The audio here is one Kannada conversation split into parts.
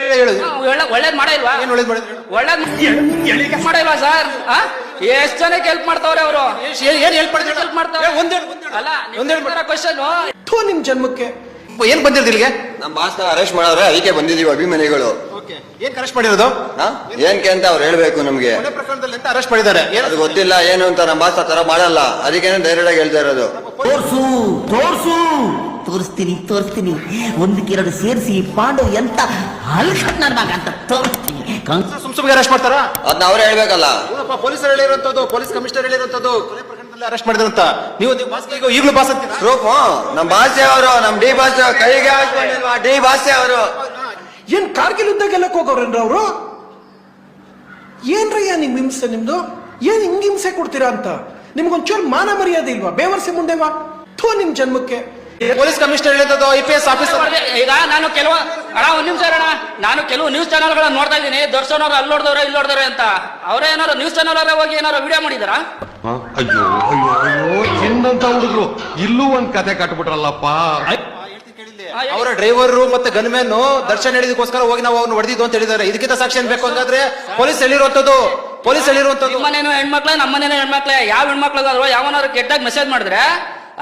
ಹೇಳು ಒಳ್ಳೆ ಒಳ್ಳೇದ್ ಮಾಡಲ್ವಾ ಏನ್ ಒಳ್ಳೇದ್ ಮಾಡಲ್ವಾ ಸರ್? ಎಷ್ಟ್ ಜನಕ್ಕೆ ಹೆಲ್ಪ್ ಮಾಡ್ತಾವ್ರೆ ಅವರು? ಏನ್ ಏನ್ ಹೆಲ್ಪ್ ಹೆಲ್ಪ್ ಮಾಡ್ತಾವ್ರೆ? ಏ, ಒಂದ್ ಹೇಳು, ಅಲ್ಲ ಒಂದ್ ಹೇಳು. ಕ್ವಶನ್ ಥು, ನಿಮ್ ಜನ್ಮಕ್ಕೆ. ಏನ್ ಬಂದಿರೋದು ಇಲ್ಲಿಗೆ? ನಮ್ ಬಾಸ್ನ ಅರೆಸ್ಟ್ ಮಾಡವ್ರೆ ಅದಕ್ಕೆ ಬಂದಿದೀವಿ ಅಭಿಮಾನಿಗಳು. ಓಕೆ. ಏನ್ ಅರೆಸ್ಟ್ ಮಾಡಿರೋದು? ಹಾ? ಏನ್ಕೆ ಅಂತ ಅವ್ರು ಹೇಳ್ಬೇಕು ನಮ್ಗೆ. ಪ್ರಕರಣದಲ್ಲಿ ಅಂತ ಅರೆಸ್ಟ್ ಮಾಡಿದ್ದಾರೆ? ಏನ್ ಅದು ಗೊತ್ತಿಲ್ಲ ಏನು ಅಂತ ನಮ್ ಬಾಸ್ ಆ ತರ ಮಾಡಲ್ಲ. ಅದಕ್ಕೆ ಡೈರೆಕ್ಟ್ ಆಗಿ ಹೇಳ್ತಾ ಇರೋದು. ತೋರ್ಸು ತೋರ್ಸು. ತೋರಿಸ್ತೀನಿ ತೋರಿಸ್ತೀನಿ. ಒಂದಕ್ಕೆರಡು ಸೇರಿಸಿ ಪಾಂಡು ಎಂತ ಮಗ ಅಂತ ತೋರಿಸ್ತೀನಿ. ಕಂಸ ಸುಮ್ ಅರೆಸ್ಟ್ ಮಾಡ್ತಾರಾ? ಅದನ್ನ ಅವ್ರೇ ಹೇಳ್ಬೇಕಲ್ಲ. ಹೌದಪ್ಪ ಪೊಲೀಸರು ಹೇಳಿರುವಂತದ್ದು ಪೊಲೀಸ್ ಕಮಿಷನರ್ ಹೇಳಿರುವಂತದ್ದು ಕೊಲೆ ಪ್ರಕರಣದಲ್ಲಿ ಅರೆಸ್ಟ್ ಮಾಡಿದ್ರಂತ. ನೀವು ನೀವು ಬಾಸ್ ಈಗ ಈಗಲೂ ಬಾಸ್ ಅಂತೀರಾ ಪ್ರೂಫ್ ನಮ್ ಬಾಸೆ ಅವರು ನಮ್ ಡಿ ಬಾಸ್ ಕೈಗೆ ಹಾಕೊಂಡಿಲ್ವಾ? ಡಿ ಬಾಸೆ ಅವರು. ಏನ್ ಕಾರ್ಗಿಲ್ ಯುದ್ಧ ಗೆಲ್ಲಕ್ ಹೋಗೋರೇನ್ರ ಅವರು? ಏನ್ರಯ್ಯ ನಿಮ್ ಹಿಂಸೆ ನಿಮ್ದು? ಏನ್ ಹಿಂಗ್ ಹಿಂಸೆ ಕೊಡ್ತೀರಾ ಅಂತ? ನಿಮ್ಗೊಂಚೂರು ಮಾನ ಮರ್ಯಾದೆ ಇಲ್ವಾ? ಬೇವರ್ಸಿ ಮುಂದೆ ವಾ. ಥೋ ನಿಮ್ ಜನ್ಮಕ್ಕೆ. ಪೊಲೀಸ್ ಕಮಿಷನರ್ ಹೇಳಿದ್ದು ಐ ಪಿ ಎಸ್ ಆಫೀಸರ್ ಈಗ ನಾನು ಕೆಲವು ಅಣ್ಣ ಒಂದ್ ನಿಮಿಷ ಅಣ್ಣ. ನಾನು ಕೆಲವು ನ್ಯೂಸ್ ಚಾನಲ್ ಗಳನ್ನ ನೋಡ್ತಾ ಇದ್ದೀನಿ. ದರ್ಶನ್ ಅವ್ರು ಅಲ್ಲಿ ನೋಡಿದವ್ರೆ ಇಲ್ಲಿ ನೋಡಿದವ್ರೆ ಅಂತ. ಅವರೇ ಏನಾರು ನ್ಯೂಸ್ ಚಾನಲ್ ಅವರೇ ಹೋಗಿ ಏನಾರು ವಿಡಿಯೋ ಮಾಡಿದಾರಾ? ಅಯ್ಯೋ ಅಯ್ಯೋ ಅಯ್ಯೋ ಚಿನ್ನಂತ ಹುಡುಗರು. ಇಲ್ಲೂ ಒಂದ್ ಕತೆ ಕಟ್ಬಿಟ್ರಲ್ಲಪ್ಪ. ಅವರ ಡ್ರೈವರ್ ಮತ್ತೆ ಗನ್ಮ್ಯಾನ್ ದರ್ಶನ್ ಹೇಳಿದಕ್ಕೋಸ್ಕರ ಹೋಗಿ ನಾವು ಅವ್ನು ಹೊಡೆದಿದ್ದು ಅಂತ ಹೇಳಿದ್ದಾರೆ. ಇದಕ್ಕಿಂತ ಸಾಕ್ಷಿ ಏನ್ ಬೇಕು ಅಂತಂದ್ರೆ ಪೊಲೀಸ್ ಹೇಳಿರುವಂತದ್ದು ಪೊಲೀಸ್ ಹೇಳಿರುವಂತದ್ದು ಮನೇನು ಹೆಣ್ಮಕ್ಳೆ ನಮ್ಮನೇನು ಹೆಣ್ಮಕ್ಳೆ? ಯಾವ ಹೆಣ್ಮಕ್ಳು ಯಾವನಾದ್ರು ಕೆಟ್ಟಾಗಿ ಮೆಸೇಜ್ ಮಾಡಿದ್ರೆ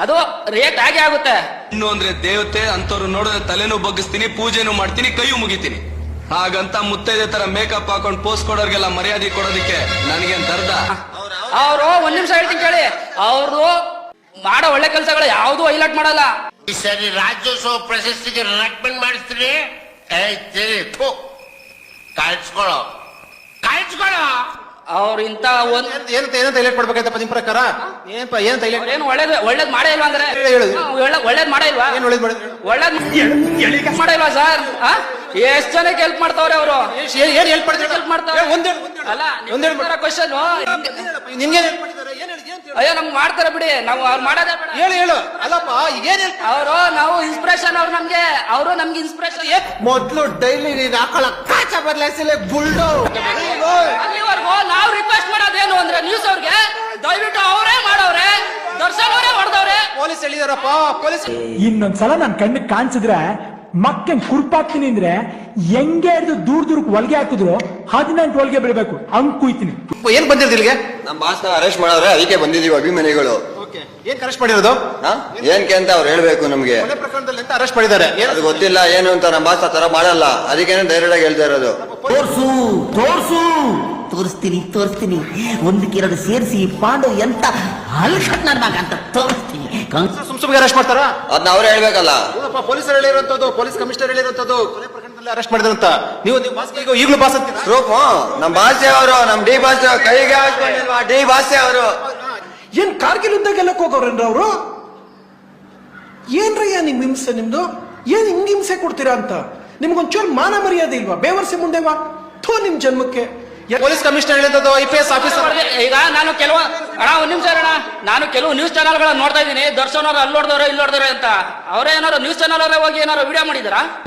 ಅದು ರೇಟ್ ಆಗಿ ಆಗುತ್ತೆ. ಇನ್ನು ಅಂದ್ರೆ ದೇವತೆ ಅಂತವ್ರು ನೋಡಿದ್ರೆ ತಲೆನೂ ಬಗ್ಗಿಸ್ತೀನಿ ಪೂಜೆನೂ ಮಾಡ್ತೀನಿ ಕೈಯೂ ಮುಗಿತೀನಿ. ಹಾಗಂತ ಮುತ್ತೈದೆ ತರ ಮೇಕಪ್ ಹಾಕೊಂಡ್ ಪೋಸ್ಟ್ ಕೊಡೋರ್ಗೆಲ್ಲ ಮರ್ಯಾದೆ ಕೊಡೋದಕ್ಕೆ ನನಗೇನ್ ದರ್ದ? ಅವರು ಒಂದ್ ನಿಮಿಷ ಹೇಳ್ತೀನಿ ಕೇಳಿ. ಅವರು ಮಾಡೋ ಒಳ್ಳೆ ಕೆಲಸಗಳು ಯಾವ್ದು ಹೈಲೈಟ್ ಮಾಡಲ್ಲ. ಈ ಸರಿ ರಾಜ್ಯೋತ್ಸವ ಪ್ರಶಸ್ತಿಗೆ ರೆಕಮೆಂಡ್ ಮಾಡಿಸ್ತೀನಿ. ಕಾಯಿಸ್ಕೊಳ್ಳೋ. ಕಾಯಿಸ್ಕೊಳ್ಳೋ? ಅವ್ರು ಇಂತ ಒಂದ್ ಏನು ಏನಂತ ಹೈಲೈಟ್ ಮಾಡ್ಬೇಕಾಯ್ತಪ್ಪ ನಿಮ್ ಪ್ರಕಾರ? ಏನಪ್ಪ ಏನ್ ಹೈಲೈಟ್ ಏನು ಒಳ್ಳೇದು ಒಳ್ಳೇದ್ ಮಾಡೇ ಇಲ್ವಾ ಅಂದ್ರೆ? ಹೇಳು. ಹಾ, ಒಳ್ಳೆ- ಒಳ್ಳೇದ್ ಮಾಡೇ ಇಲ್ವಾ? ಏನ್ ಒಳ್ಳೇದ್ ಮಾಡಿದ್ರು ಒಳ್ಳೇದ್ ಮಾಡೇ ಇಲ್ವಾ ಸರ್? ಎಷ್ಟ್ ಜನಕ್ಕೆ ಹೆಲ್ಪ್ ಮಾಡ್ತಾವ್ರೆ ಅವರು? ಏನ್ ಏನ್ ಹೆಲ್ಪ್ ಮಾಡ್ತಾರೆ ಹೆಲ್ಪ್ ಮಾಡ್ತಾರೆ ಒಂದೇ. ಅಲ್ಲ ಒಂದ್. ಕ್ವಶನ್ ನಿಮ್ಗೆ ಹೆಲ್ಪ್ ಮಾಡಿದ್ದಾರೆ? ಏನ್? ಅಯ್ಯೋ ನಮ್ಗೆ ಮಾಡ್ತಾರೆ ಬಿಡಿ. ನಾವು ಅವ್ರು ಮಾಡೋದೇ ಬೇಡ. ಹೇಳು ಹೇಳು. ಅಲ್ಲಪ್ಪ ಏನ್ ಅವರು ನಾವು ಇನ್ಸ್ಪಿರೇಷನ್ ಅವ್ರು ನಮ್ಗೆ. ಅವರು ನಮ್ಗೆ ಇನ್ಸ್ಪಿರೇಷನ್ ಮೊದ್ಲು ಡೈಲಿ ನೀನ್ ಹಾಕೊಳ್ಳೋ ಕಾಚ ಬದಲಾಯಿಸಲೇ ಬುಲ್ಡು ಅಲ್ಲಿವರೆಗೂ ನಾವು ರಿಕ್ವೆಸ್ಟ್ ಮಾಡೋದೇನು ಅಂದ್ರೆ ನ್ಯೂಸ್ ಅವ್ರಿಗೆ ದಯವಿಟ್ಟು ಅವರೇ ಮಾಡವ್ರೆ ದರ್ಶನ್ ಅವರೇ ಹೊಡೆದವ್ರೆ ಪೊಲೀಸ್ ಹೇಳಿದಾರಪ್ಪ ಪೊಲೀಸ್ ಇನ್ನೊಂದ್ಸಲ ನನ್ ಕಣ್ಣಿಗೆ ಕಾಣಿಸಿದ್ರೆ ಮಕ್ಕನ್ ಕುರ್ಪಾಕ್ತೀನಿ ಅಂದ್ರೆ ಹೆಂಗೆ ಹಿಡಿದು ದೂರ ದೂರಕ್ಕೆ ಹೊಲ್ಗೆ ಹಾಕಿದ್ರು ಹದಿನೆಂಟು ಹೊಲ್ಗೆ ಬಿಡ್ಬೇಕು ಹಂಗ್ ಕುಯ್ತೀನಿ. ಏನ್ ಬಂದಿರೋದು ಇಲ್ಲಿಗೆ? ನಮ್ಮ ಬಾಸ್ನ ಅರೆಸ್ಟ್ ಮಾಡವ್ರೆ ಅದಕ್ಕೆ ಬಂದಿದೀವಿ ಅಭಿಮಾನಿಗಳು. ಏನ್ ಅರೆಸ್ಟ್ ಮಾಡಿರೋದು? ಹಾ? ಏನ್ಕೆ ಅಂತ ಅವ್ರು ಹೇಳ್ಬೇಕು ನಮ್ಗೆ. ಅದೇ ಪ್ರಕರಣದಲ್ಲಿ ಅಂತ ಅರೆಸ್ಟ್ ಮಾಡಿದ್ದಾರೆ? ಏನ್ ಅದು ಗೊತ್ತಿಲ್ಲ ಏನು ಅಂತ ನಮ್ಮ ಬಾಸ್ ಆ ತರ ಮಾಡಲ್ಲ. ಅದಕ್ಕೇನೆ ಡೈರೆಕ್ಟ್ ಆಗಿ ಹೇಳ್ತಾ ಇರೋದು. ತೋರ್ಸು ತೋರ್ಸು. ತೋರಿಸ್ತೀನಿ ತೋರಿಸ್ತೀನಿ. ಒಂದಕ್ಕೆರಡು ಸೇರಿಸಿ ಪಾಂಡು ಎಂತ ಹಲ್ಕಟ್ ಮಗ ಅಂತ ತೋರಿಸ್ತೀನಿ. ಕಂಸ ಸುಮ್ ಸುಮ್ಗೆ ಅರೆಸ್ಟ್ ಮಾಡ್ತಾರಾ? ಅದನ್ನ ಅವ್ರೇ ಹೇಳ್ಬೇಕಲ್ಲ. ಪೊಲೀಸರು ಹೇಳಿರುವಂತದ್ದು ಪೊಲೀಸ್ ಕಮಿಷನರ್ ಹೇಳಿರುವಂತದ್ದು ಕೊಲೆ ಪ್ರಕರಣದಲ್ಲಿ ಅರೆಸ್ಟ್ ಮಾಡಿದ್ರಂತ. ನೀವು ನೀವು ಬಾಸ್ ಈಗ ಈಗಲೂ ಬಾಸ್ ಅಂತೀರಾ ಪ್ರೂಫ್ ನಮ್ ಬಾಸೆ ಅವರು ನಮ್ಮ ಡಿ ಬಾಸ್ ಕೈಗೆ ಹಾಕೊಂಡಿಲ್ವಾ ಡಿ ಬಾಸೆ ಅವರು. ಏನ್ ಕಾರ್ಗಿಲ್ ಯುದ್ಧ ಗೆಲ್ಲಕ್ ಹೋಗೋರೇನ್ರ ಅವರು? ಏನ್ರಯ್ಯ ನಿಮ್ ಹಿಂಸೆ ನಿಮ್ದು? ಏನ್ ಹಿಂಗ್ ಹಿಂಸೆ ಕೊಡ್ತೀರಾ ಅಂತ? ನಿಮ್ಗೊಂಚೂರು ಮಾನ ಮರ್ಯಾದೆ ಇಲ್ವಾ? ಬೇವರ್ಸಿ ಮುಂದೆ ವಾ. ಥೋ ನಿಮ್ ಜನ್ಮಕ್ಕೆ. ಪೊಲೀಸ್ ಕಮಿಷನರ್ ಹೇಳಿದ್ದು ಐ ಪಿ ಎಸ್ ಆಫೀಸರ್. ಈಗ ನಾನು ಕೆಲವು ಅಣ್ಣ, ಒಂದ್ ನಿಮಿಷ ಅಣ್ಣ. ನಾನು ಕೆಲವು ನ್ಯೂಸ್ ಚಾನಲ್ ಗಳನ್ನ ನೋಡ್ತಾ ಇದ್ದೀನಿ. ದರ್ಶನ್ ಅವ್ರು ಅಲ್ಲಿ ನೋಡಿದವ್ರೆ, ಇಲ್ಲಿ ನೋಡಿದವ್ರೆ ಅಂತ. ಅವರೇ ನ್ಯೂಸ್ ಚಾನಲ್ ಅವರೇ ಹೋಗಿ ಏನಾರು ವಿಡಿಯೋ ಮಾಡಿದಾರಾ?